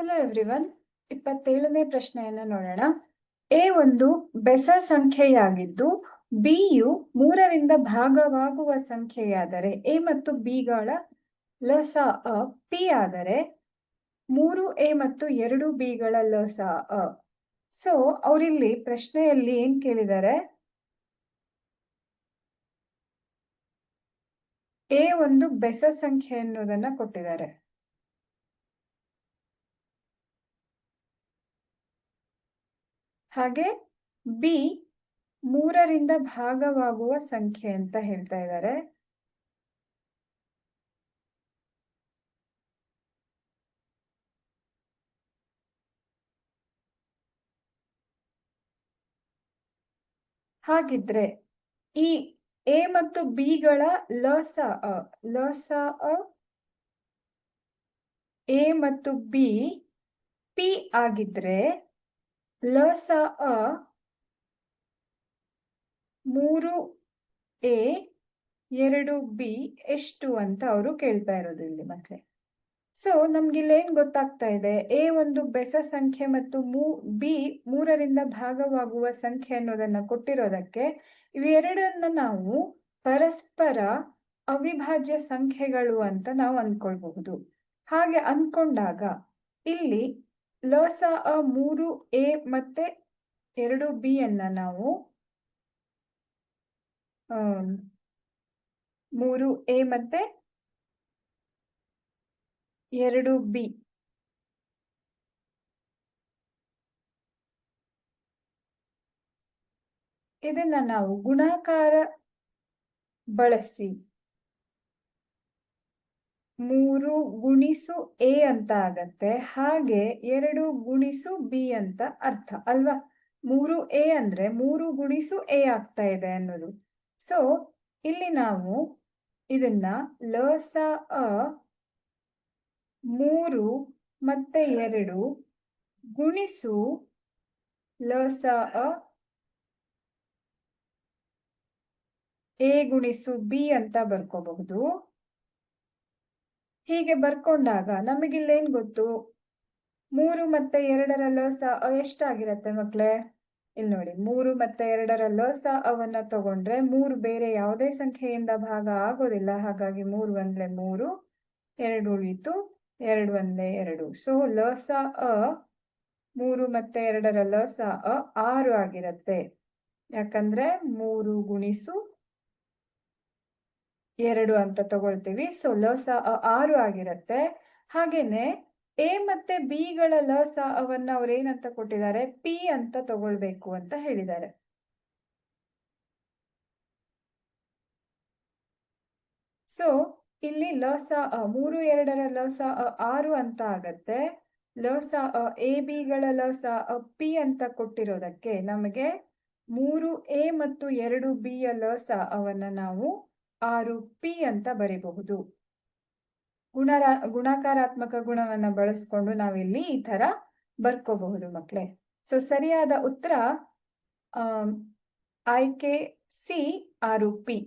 Hello everyone ಇಪ್ಪತ್ತೇಳನೇ ಪ್ರಶ್ನೆಯನ್ನು ನೋಡೋಣ. ಎ ಒಂದು ಬೆಸ ಸಂಖ್ಯೆಯಾಗಿದ್ದು ಬಿ ಯು ಮೂರರಿಂದ ಭಾಗವಾಗುವ ಸಂಖ್ಯೆಯಾದರೆ ಎ ಮತ್ತು ಬಿಗಳ ಲಸ ಅ, ಪಿ ಆದರೆ, ಮೂರು ಎ ಮತ್ತು ಎರಡು ಬಿಗಳ ಲಸ ಅ. ಸೊ ಅವರಿಲ್ಲಿ ಪ್ರಶ್ನೆಯಲ್ಲಿ ಏನ್ ಕೇಳಿದ್ದಾರೆ? ಎ ಒಂದು ಬೆಸ ಸಂಖ್ಯೆ ಅನ್ನೋದನ್ನ ಕೊಟ್ಟಿದ್ದಾರೆ. ಹಾಗೆ ಬಿ ಮೂರರಿಂದ ಭಾಗವಾಗುವ ಸಂಖ್ಯೆ ಅಂತ ಹೇಳ್ತಾ ಇದ್ದಾರೆ ಹಾಗಿದ್ರೆ ಈ ಎ ಮತ್ತು ಬಿಗಳ ಲಸ ಅ ಲಸ ಅ, ಎ ಮತ್ತು ಬಿ ಪಿ ಆಗಿದ್ರೆ ಲಸ ಅ ಮೂರು ಎ ಎರಡು ಬಿ ಎಷ್ಟು ಅಂತ ಅವರು ಕೇಳ್ತಾ ಇರೋದು ಇಲ್ಲಿ ಮತ್ತೆ. ಸೊ ನಮ್ಗೆ ಇಲ್ಲಿ ಏನ್ ಗೊತ್ತಾಗ್ತಾ ಇದೆ? ಎ ಒಂದು ಬೆಸ ಸಂಖ್ಯೆ ಮತ್ತು ಮೂ, ಬಿ ಮೂರರಿಂದ ಭಾಗವಾಗುವ ಸಂಖ್ಯೆ ಅನ್ನೋದನ್ನ ಕೊಟ್ಟಿರೋದಕ್ಕೆ ಇವೆರಡನ್ನ ನಾವು ಪರಸ್ಪರ ಅವಿಭಾಜ್ಯ ಸಂಖ್ಯೆಗಳು ಅಂತ ನಾವು ಅನ್ಕೊಳ್ಬಹುದು. ಹಾಗೆ ಅನ್ಕೊಂಡಾಗ ಇಲ್ಲಿ ಲಸ, ಅ, ಮೂರು, ಎ, ಮತ್ತೆ ಎರಡು, ಬಿ ಅನ್ನ ನಾವು ಮೂರು, ಎ ಮತ್ತೆ ಎರಡು, ಬಿ. ಇದನ್ನ ನಾವು ಗುಣಾಕಾರ ಬಳಸಿ. ಮೂರು ಗುಣಿಸು ಎ ಅಂತ ಆಗತ್ತೆ. ಹಾಗೆ ಎರಡು ಗುಣಿಸು ಬಿ ಅಂತ ಅರ್ಥ ಅಲ್ವಾ? ಮೂರು ಎ ಅಂದ್ರೆ ಮೂರು ಗುಣಿಸು ಎ ಆಗ್ತಾ ಇದೆ ಅನ್ನೋದು. ಸೊ ಇಲ್ಲಿ ನಾವು ಇದನ್ನ ಲಸ ಅ ಮೂರು ಮತ್ತೆ ಎರಡು ಗುಣಿಸು ಲಸ ಅ ಎ ಗುಣಿಸು ಬಿ ಅಂತ ಬರ್ಕೋಬಹುದು. ಹೀಗೆ ಬರ್ಕೊಂಡಾಗ ನಮಗಿಲ್ಲೇನ್ ಗೊತ್ತು? ಮೂರು ಮತ್ತೆ ಎರಡರ ಲಸ ಎಷ್ಟಾಗಿರತ್ತೆ ಮಕ್ಳೇ? ಇಲ್ಲಿ ನೋಡಿ, ಮೂರು ಮತ್ತೆ ಎರಡರ ಲಸ ಅವನ್ನ ತಗೊಂಡ್ರೆ ಮೂರು ಬೇರೆ ಯಾವುದೇ ಸಂಖ್ಯೆಯಿಂದ ಭಾಗ ಆಗೋದಿಲ್ಲ. ಹಾಗಾಗಿ ಮೂರು ಒಂದ್ಲೆ ಮೂರು, ಎರಡು ಉಳಿತು, ಎರಡು ಒಂದೇ ಎರಡು. ಸೊ ಲಸ ಅ, ಮೂರು ಮತ್ತೆ ಎರಡರ ಲಸ ಅ ಆರು ಆಗಿರತ್ತೆ. ಯಾಕಂದ್ರೆ ಮೂರು ಗುಣಿಸು ಎರಡು ಅಂತ ತಗೊಳ್ತೀವಿ. ಸೊ ಲಸ ಆರು ಆಗಿರತ್ತೆ. ಹಾಗೇನೆ ಎ ಮತ್ತೆ ಬಿಗಳ ಲಸ ಅವನ್ನ ಅವ್ರೇನಂತ ಕೊಟ್ಟಿದ್ದಾರೆ? ಪಿ ಅಂತ ತಗೊಳ್ಬೇಕು ಅಂತ ಹೇಳಿದ್ದಾರೆ. ಸೊ ಇಲ್ಲಿ ಲಸ ಮೂರು, ಎರಡರ ಲಸ ಆರು ಅಂತ ಆಗತ್ತೆ. ಲಸ ಎ ಬಿಗಳ ಲಸ ಪಿ ಅಂತ ಕೊಟ್ಟಿರೋದಕ್ಕೆ ನಮಗೆ ಮೂರು ಎ ಮತ್ತು ಎರಡು ಬಿಯ ಲಸ ಅವನ್ನ ನಾವು ಆರು ಪಿ ಅಂತ ಬರಿಬಹುದು. ಗುಣರ, ಗುಣಾಕಾರಾತ್ಮಕ ಗುಣವನ್ನ ಬಳಸ್ಕೊಂಡು ನಾವಿಲ್ಲಿ ಈ ತರ ಬರ್ಕೋಬಹುದು ಮಕ್ಕಳೇ ಸೊ ಸರಿಯಾದ ಉತ್ತರ ಆಯ್ಕೆ ಸಿ ಆರು ಪಿ.